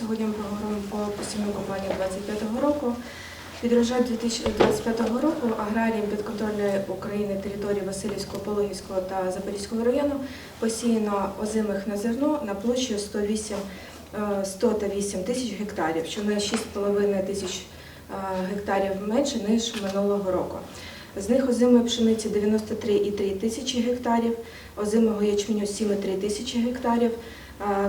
Сьогодні ми поговоримо про посівну кампанію 25-го року. Під 2025 року аграріям підконтрольної України території Васильівського, Пологівського та Запорізького району посіяно озимих на зерно на площі 108, е, 108 тисяч гектарів, що на 6,5 тисяч е, гектарів менше, ніж минулого року. З них озимої пшениці 93,3 тисячі гектарів, озимого ячменю 7,3 тисячі гектарів.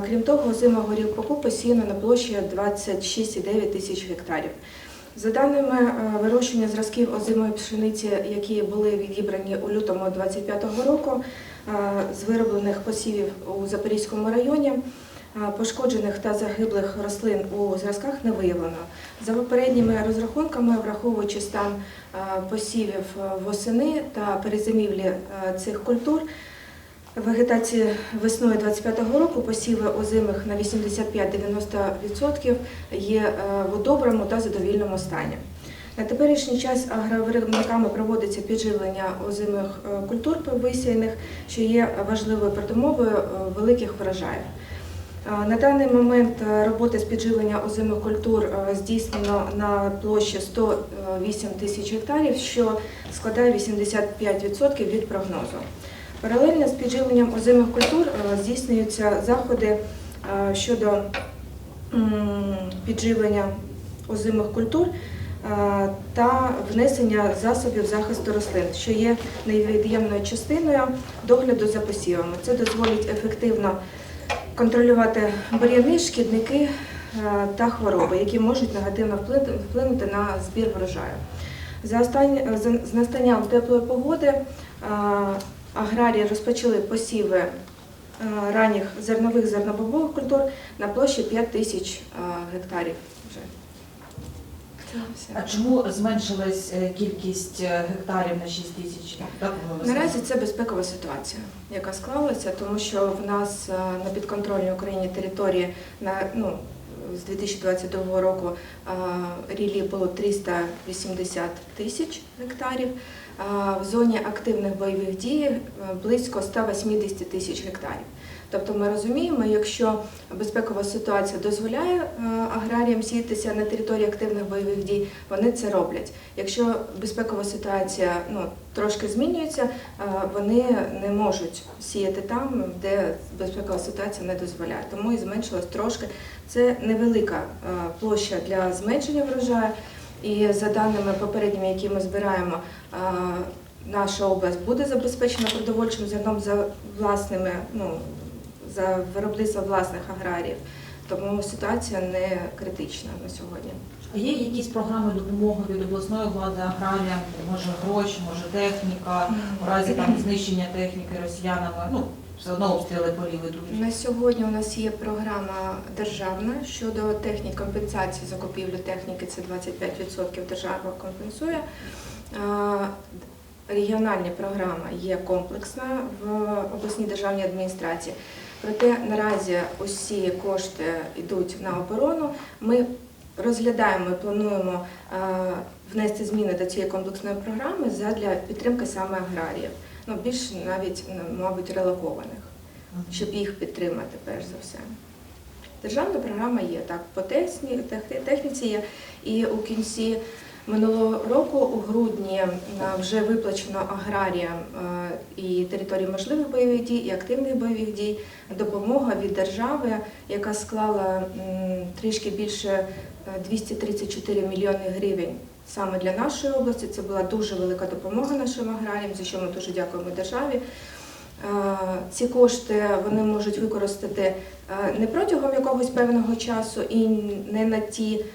Крім того, озимого ріпаку посіяно на площі 26,9 тисяч гектарів. За даними е, вирощування зразків озимої пшениці, які були відібрані у лютому 2025 року, е, з вироблених посівів у Запорізькому районі, е, пошкоджених та загиблих рослин у зразках не виявлено. За попередніми розрахунками, враховуючи стан посівів восени та перезимівлі цих культур, Вегетації весною 25-го року посіви озимих на 85-90% є е, в доброму та задовільному стані. На теперішній час агровиробниками проводиться підживлення озимих е, культур висіяних, що є важливою передумовою е, великих врожаїв. На даний момент роботи з підживлення озимих культур здійснено на площі 108 тисяч гектарів, що складає 85% від прогнозу. Паралельно з підживленням озимих культур е, здійснюються заходи е, щодо підживлення озимих культур е, та внесення засобів захисту рослин, що є невід'ємною частиною догляду за посівами. Це дозволить ефективно контролювати бур'яни, шкідники та хвороби, які можуть негативно вплинути на збір врожаю. За останні- за- настанням теплої погоди аграрії розпочали посіви е, ранніх зернових зернобобових культур на площі 5 тисяч е, гектарів. Вже. А чому зменшилась е, кількість гектарів на 6 тисяч? Наразі це безпекова ситуація, яка склалася, тому що в нас на підконтрольній Україні території на ну. З 2022 року рілі було 380 тисяч гектарів. А В зоні активних бойових дій е, близько 180 тисяч гектарів. Тобто ми розуміємо, якщо безпекова ситуація дозволяє е, аграріям сіятися на території активних бойових дій, вони це роблять. Якщо безпекова ситуація ну, трошки змінюється, е, вони не можуть сіяти там, де безпекова ситуація не дозволяє. Тому і зменшилось трошки. Це невелика е, площа для зменшення врожаю. І за даними попередніми, які ми збираємо, е, наша область буде забезпечена продовольчим зерном за власними, ну за виробництво власних аграріїв. Тому ситуація не критична на сьогодні. А Є якісь програми допомоги від обласної влади аграріям, може гроші, може техніка, у разі там знищення техніки росіянами, ну все одно обстріли полів ідуть. На сьогодні у нас є програма державна щодо технік компенсації закупівлі техніки. Це 25% держава компенсує. Регіональна програма є комплексна в обласній державній адміністрації. Проте наразі усі кошти йдуть на оборону. Ми розглядаємо і плануємо внести зміни до цієї комплексної програми задля підтримки саме аграріїв. Ну, більш навіть, мабуть, релокованих щоб їх підтримати перш за все. Державна програма є так, по техніці є. І у кінці минулого року, у грудні, е, вже виплачено аграріям е, і території можливих бойових дій, і активних бойових дій допомога від держави, яка склала трішки більше е, 234 мільйони гривень. Саме для нашої області це була дуже велика допомога нашим аграріям, за що ми дуже дякуємо державі. Е, Ці кошти вони можуть використати е, не протягом якогось певного часу і не на ті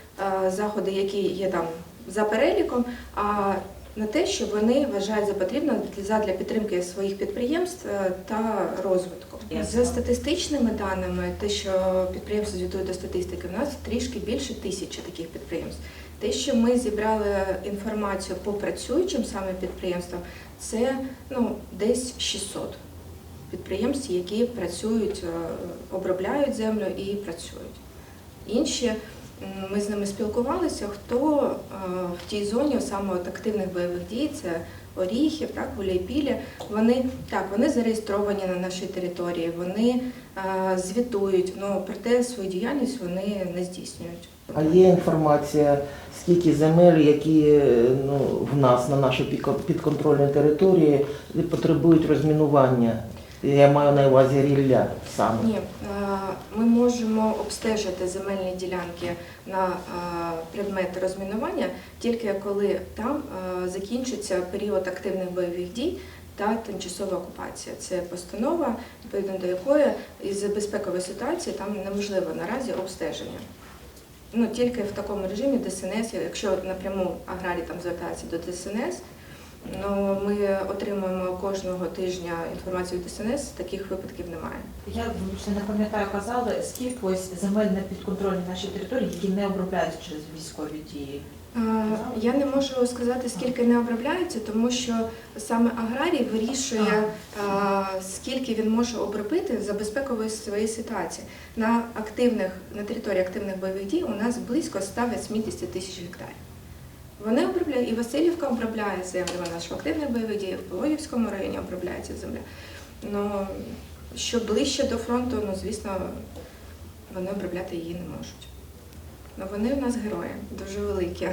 е, заходи, які є там за переліком, а на те, що вони вважають за потрібне задля підтримки своїх підприємств е, та розвитку. За статистичними даними, те, що підприємство звітує до статистики, у нас трішки більше тисячі таких підприємств. Те, що ми зібрали інформацію по працюючим саме підприємствам, це ну, десь 600 підприємств, які працюють, е, обробляють землю і працюють. Інші ми з ними спілкувалися, хто е, в тій зоні саме от активних бойових дій, це Оріхів, так, Гуляйпілі, вони так, вони зареєстровані на нашій території, вони е, звітують, але проте свою діяльність вони не здійснюють. А є інформація, скільки земель, які ну, в нас на нашій підко- підконтрольній території потребують розмінування. Я маю на увазі рілля саме. Ні, е, ми можемо обстежити земельні ділянки на е, предмет розмінування тільки коли там е, закінчиться період активних бойових дій та тимчасова окупація. Це постанова, відповідно до якої із безпекової ситуації там неможливо наразі обстеження. Ну тільки в такому режимі ДСНС, якщо напряму аграрій там звертається до ДСНС, ну ми отримуємо кожного тижня інформацію від ДСНС, таких випадків немає. Я вибачте, не пам'ятаю, казали, скільки ось земель на підконтрольній нашій території, які не обробляються через військові дії. Е, Я не можу сказати, скільки не обробляється, тому що саме аграрій вирішує, е, скільки він може обробити за безпекової своєї ситуації. На активних на території активних бойових дій у нас близько 180 тисяч гектарів. Вони обробляють, і Васильівка обробляє землю, вона ж в активних бойових діях, в Пологівському районі обробляється земля. Ну, що ближче до фронту, ну звісно, вони обробляти її не можуть. Ну, вони у нас герої, дуже великі.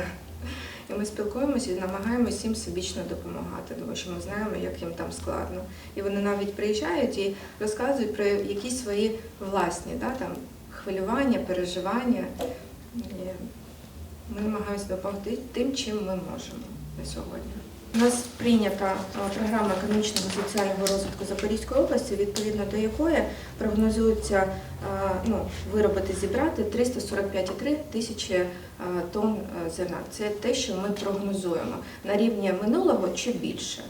І ми спілкуємося і намагаємося їм всебічно допомагати, тому що ми знаємо, як їм там складно. І вони навіть приїжджають і розказують про якісь свої власні да, там, хвилювання, переживання. Ми намагаємося допомогти тим, чим ми можемо на сьогодні. У нас прийнята е, програма економічного і соціального розвитку Запорізької області, відповідно до якої прогнозується е, ну, виробити зібрати 345,3 тисячі е, тонн зерна. Це те, що ми прогнозуємо на рівні минулого чи більше.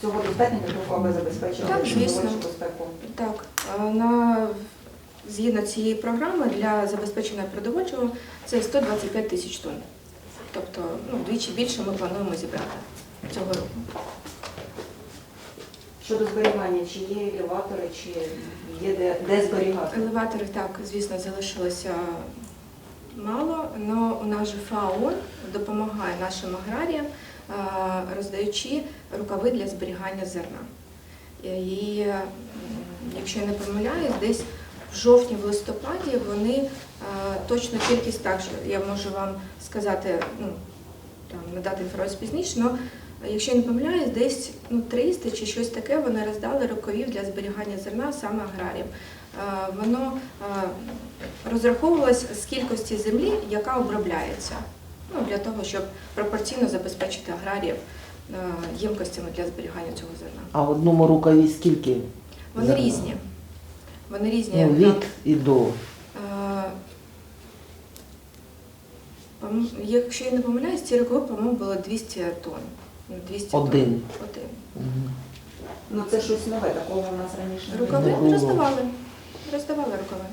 Цього достатньо для того, аби забезпечити Так, звісно. Так, на згідно цієї програми для забезпечення продовольчого це 125 тисяч тонн. Тобто, ну, вдвічі більше ми плануємо зібрати цього року. Щодо зберігання, чи є елеватори, чи є де, де зберігати? Елеваторів так, звісно, залишилося мало, але у нас же ФАО допомагає нашим аграріям, роздаючи рукави для зберігання зерна. І якщо я не помиляюсь, десь в жовтні, в листопаді вони е, точно кількість так, що я можу вам сказати, ну там надати інформацію пізніше, але якщо я не помиляюсь, десь ну 300 чи щось таке вони роздали рукавів для зберігання зерна саме аграріям. Е, Воно е, розраховувалось з кількості землі, яка обробляється. Ну, для того, щоб пропорційно забезпечити аграріїв ємкостями для зберігання цього зерна. А одному рукаві скільки? Вони зерна? різні. Вони різні. Ну, від і до. Е, Якщо я не помиляюсь, ці роки, по-моєму, було 200 тонн. 200 Один. тонн. Один. Один. Ну це щось нове, такого у нас раніше не Рукави роздавали. Роздавали рукави.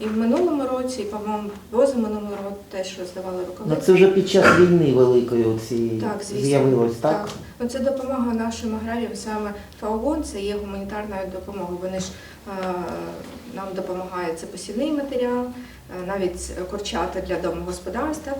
І в минулому році, і, по-моєму, позаминулому році теж роздавали рукавиці. Ну це вже під час війни великої цієї Так, з'явилось, так? Ну, це допомога нашим аграріям, саме ФАОН, це є гуманітарною допомогою. Вони ж е, нам допомагають це посівний матеріал, е, навіть курчата для домогосподарства.